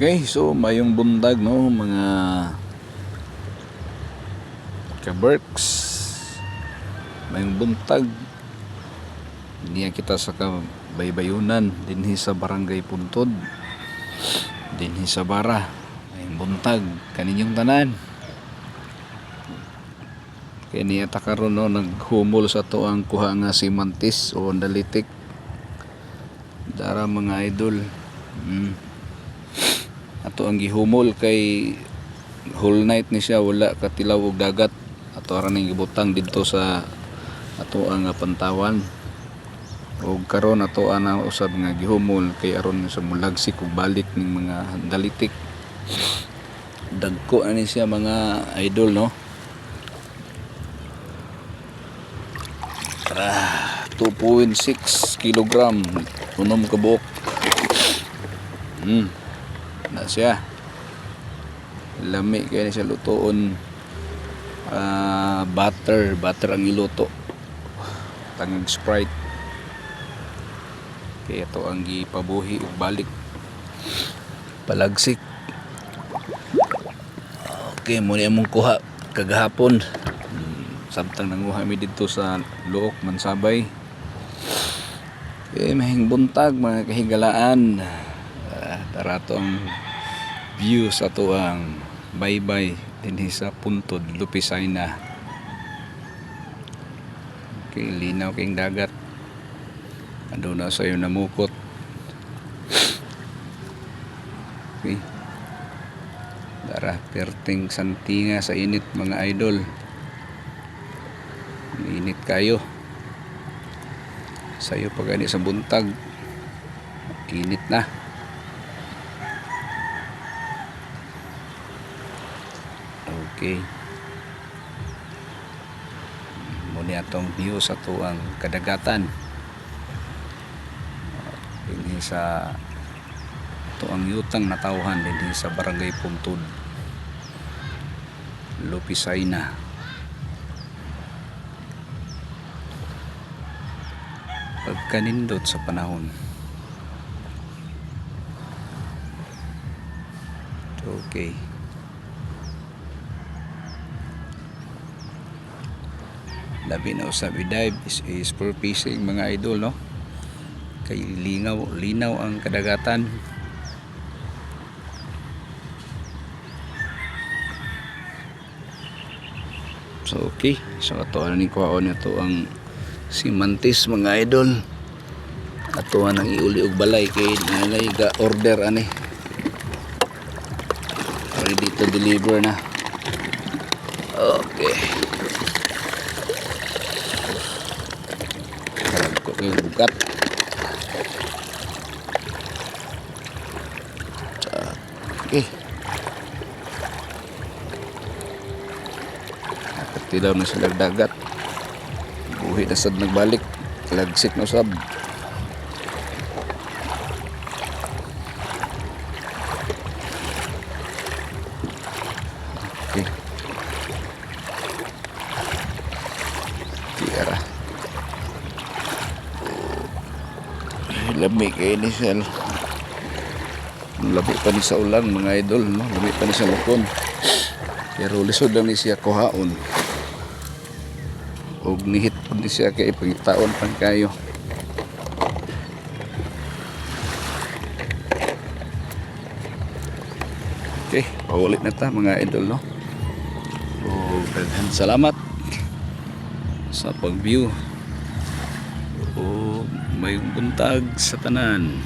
Okay, so mayong bundag no mga kaberks. Mayong buntag. Niya kita sa kabaybayunan. Dinhi sa barangay Puntod. Dinhi sa bara. Mayong buntag. Kaninyong tanan. Kaya niya ta karon no naghumol sa to ang kuha nga si Mantis o Dalitik dara mga idol. Mm. Ato ang gihumol kay whole night ni siya wala katilaw og dagat. Ato ara ning gibutang didto sa ato ang pantawan. Ug karon ato ana usab nga gihumol kay aron sa mulagsik ug balik ning mga dalitik dagko ani siya mga idol no? Ah, 2.6 kilogram. Unom ka buok hmm na siya. Lami kaya siya lutoon ah, butter. Butter ang iluto tanging sprite. Kaya to ang gipabuhi ug balik. Palagsik. Okay muna among kuha. Kagahapon. Hmm, samtang nanguha mi dito sa luok mansabay. Eh mahing buntag mga kahigalaan tara to ang view sa to ang baybay dinhi sa puntod lupisay na okay, linaw king dagat ando na sa'yo namukot okay Tara, perting santinga sa init mga idol. Init kayo. Sayo pag gani sa buntag. Init na. Okay. Muni atong view sa tuang kadagatan. Ini sa tuang yutang natawhan din sa barangay Puntod. Lupisay na. Pagkanindot sa panahon. Okay. Labi na usab dive is, is for fishing mga idol no. Kay lingaw linaw ang kadagatan. So okay, so ato ano ni kuhaon na to ang simantis mga idol. Ato ang iuli og balay kay nanay ga order ani. Ready to deliver na. Okay. Harap ko kayo bukat. Okay. Tilaw na sila dagat. Buhi na sad nagbalik. Lagsik na sab. Okay. Tira. Lami kayo ni siya. Labi pa ni sa ulan mga idol. No? Labi pa ni sa lukon. Pero lisod lang ni siya kuhaon og nihit po ni siya kay pangitaon pang kayo okay paulit na ta mga idol no o salamat sa pag view o may buntag sa tanan